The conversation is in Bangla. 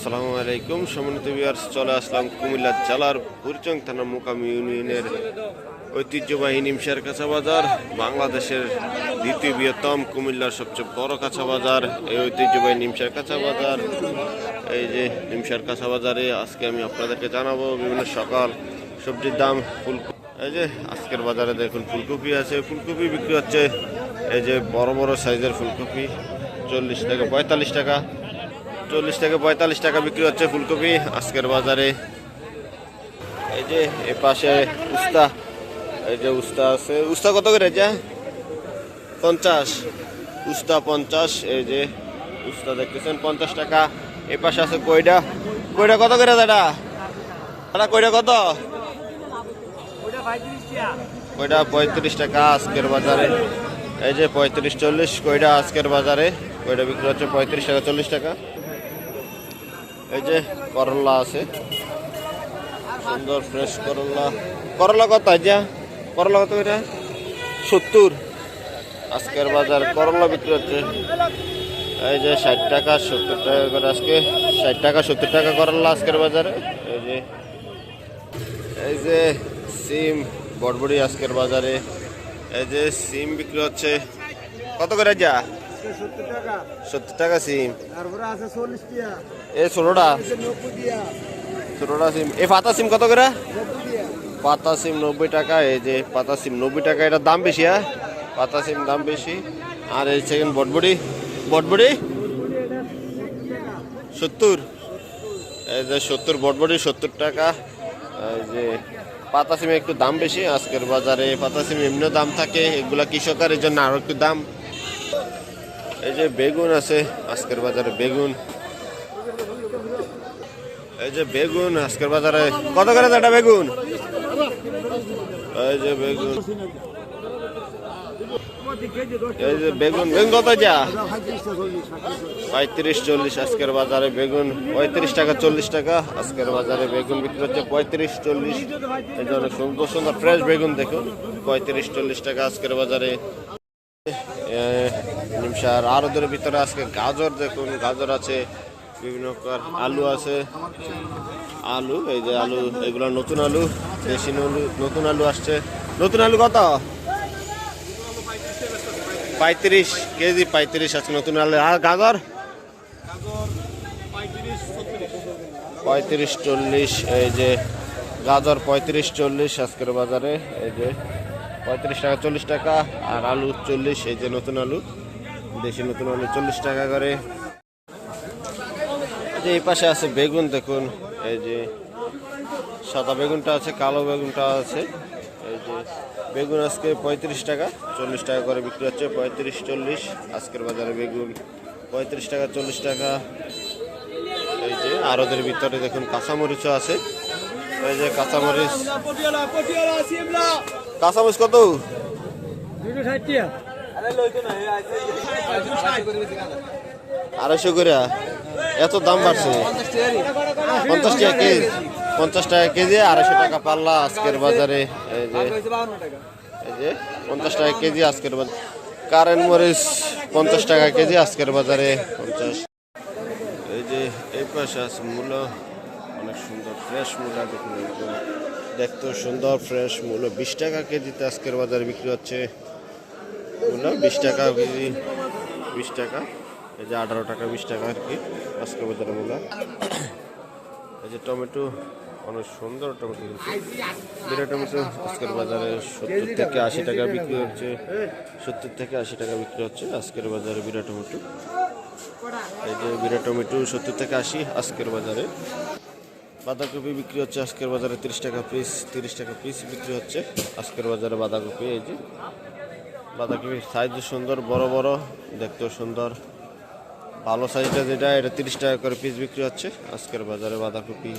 আসসালামু আলাইকুম। সম্মানিত বিয়ার্স চলে আসলাম কুমিল্লা জেলার বুরচং থানা মোকাম ইউনিয়নের ঐতিহ্যবাহী নিমসার কাঁচা বাজার বাংলাদেশের দ্বিতীয় বৃহত্তম কুমিল্লার সবচেয়ে বড় কাঁচা বাজার এই ঐতিহ্যবাহী নিমসার কাঁচা বাজার এই যে নিমসার কাঁচা বাজারে আজকে আমি আপনাদেরকে জানাব বিভিন্ন সকাল সবজির দাম, ফুল এই যে আজকের বাজারে দেখুন, ফুলকপি আছে। ফুলকপি বিক্রি হচ্ছে এই যে বড় বড় সাইজের ফুলকপি, চল্লিশ টাকা পঁয়তাল্লিশ টাকা। চল্লিশ থেকে পঁয়তাল্লিশ টাকা বিক্রি হচ্ছে ফুলকপি। আজকের বাজারে এই যে এ পাশে উস্তা, এই যে উস্তা আছে। উস্তা কত করে যা পঞ্চাশ। উস্তা পঞ্চাশ, এই যে উস্তা দেখতেছেন, পঞ্চাশ টাকা। এ পাশে আছে কইডা। কইডা কত করে দাদা? দাদা, কইডা কত? কইডা পঁয়ত্রিশ টাকা আজকের বাজারে। এই যে পঁয়ত্রিশ চল্লিশ, কইডা আজকের বাজারে। কইডা বিক্রি হচ্ছে পঁয়ত্রিশ টাকা, চল্লিশ টাকা। এই যে করলা আছে। সুন্দর ফ্রেশ করলা। করলা কত যা করলা কত এটা সত্তর। আজকের বাজার করলা বিক্রি হচ্ছে। এই যে ষাট টাকা, সত্তর টাকা করে আজকে। ষাট টাকা, সত্তর টাকা করলা আজকের বাজারে। এই যে এই যে সিম, বড়বড়ি আজকের বাজারে। এই যে সিম বিক্রি হচ্ছে। কত করে যা সত্তর টাকা। সত্তর টাকা সিম। এ ষোলোটা? ছোটটা সিম। এই পাতা সিম কত করে? পাতা সিম নব্বই টাকা এই যে পাতা সিম নব্বই টাকা এটার দাম বেশি হ্যাঁ? পাতা সিম দাম বেশি। আর এই সেকেন্ড বটবড়ি বটবড়ি সত্তর। এই যে সত্তর বটবড়ি সত্তর টাকা। এই যে পাতা সিমে একটু দাম বেশি। আজকের বাজারে পাতা সিম এমনিও দাম থাকে। এগুলা কৃষকের জন্য আরও একটু দাম। এই যে বেগুন আছে, আজকের বাজারে বেগুন। এই যে বেগুন, আজকের বাজারে কত করে দাদা বেগুন? এই যে বেগুন। এই যে বেগুন বেগুন কত যা? পঁয়ত্রিশ, চল্লিশ, আজকের বাজারে বেগুন পঁয়ত্রিশ টাকা, চল্লিশ টাকা। আজকের বাজারে বেগুন বিক্রি হচ্ছে পঁয়ত্রিশ, চল্লিশ। এই যে সুন্দর সুন্দর ফ্রেশ বেগুন দেখুন, পঁয়ত্রিশ, চল্লিশ টাকা আজকের বাজারে। নিমসার আরদের ভিতরে আজকে গাজর, দেখুন গাজর আছে, বিভিন্ন প্রকার আলু আছে। আলু, এই যে আলু, এগুলো নতুন আলু, দেশি আলু নতুন আলু আসছে। নতুন আলু কত? পঁয়ত্রিশ, কেজি পঁয়ত্রিশ আছে নতুন আলু। আর গাজর? পঁয়ত্রিশ চল্লিশ, এই যে গাজর পঁয়ত্রিশ চল্লিশ আজকের বাজারে, এই যে পঁয়ত্রিশ টাকা, চল্লিশ টাকা। আর আলু চল্লিশ, এই যে নতুন আলু। দেশি নতুন আলু চল্লিশ টাকা করে। যে এই পাশে আছে বেগুন, দেখুন। এই যে সাদা বেগুনটা আছে, কালো বেগুনটা আছে। এই যে বেগুন আজকে পঁয়ত্রিশ টাকা, চল্লিশ টাকা করে বিক্রি হচ্ছে। পঁয়ত্রিশ, চল্লিশ। আজকের বাজারে বেগুন পঁয়ত্রিশ টাকা, চল্লিশ টাকা। এই যে আরদের ভিতরে দেখুন কাঁচামরিচও আছে। এই যে কাঁচামরিচ। কাঁচামরিচ কত? দুটো ষাট আরে লইতো না আড়াইশো করে এত দাম বাড়ছে। পঞ্চাশ টাকা কেজি। পঞ্চাশ টাকা কেজি আড়াইশো টাকা পাল্লা আজকের বাজারে। এই যে এই যে পঞ্চাশ টাকা কেজি আজকের বাজারে। কারেন্ট মরিচ পঞ্চাশ টাকা কেজি আজকের বাজারে। পঞ্চাশ। এই যে এই পাশে আছে মূলো। অনেক সুন্দর ফ্রেশ মূলা দেখুন। দেখতেও সুন্দর ফ্রেশ মূলো। বিশ টাকা কেজিতে আজকের বাজারে বিক্রি হচ্ছে মূলো। বিশ টাকা কেজি, বিশ টাকা। এই যে আঠারো টাকা, বিশ টাকা আর কি আজকের বাজারে মূলা। এই যে টমেটো, অনেক সুন্দর টমেটো বিরা টমেটো আজকের বাজারে সত্তর থেকে আশি টাকা বিক্রি হচ্ছে। সত্তর থেকে আশি টাকা বিক্রি হচ্ছে আজকের বাজারে বিরা টমেটো। এই যে বিরা টমেটো সত্তর থেকে আশি আজকের বাজারে। বাঁধাকপি বিক্রি হচ্ছে আজকের বাজারে তিরিশ টাকা পিস তিরিশ টাকা পিস বিক্রি হচ্ছে। আজকের বাজারে বাঁধাকপি, এই যে বাঁধাকপির সাইজ সুন্দর, বড় বড়, দেখতেও সুন্দর। ভালো সাইজটা যেটা, এটা তিরিশ টাকা করে পিস বিক্রি হচ্ছে। আজকের বাজারে বাঁধাকপি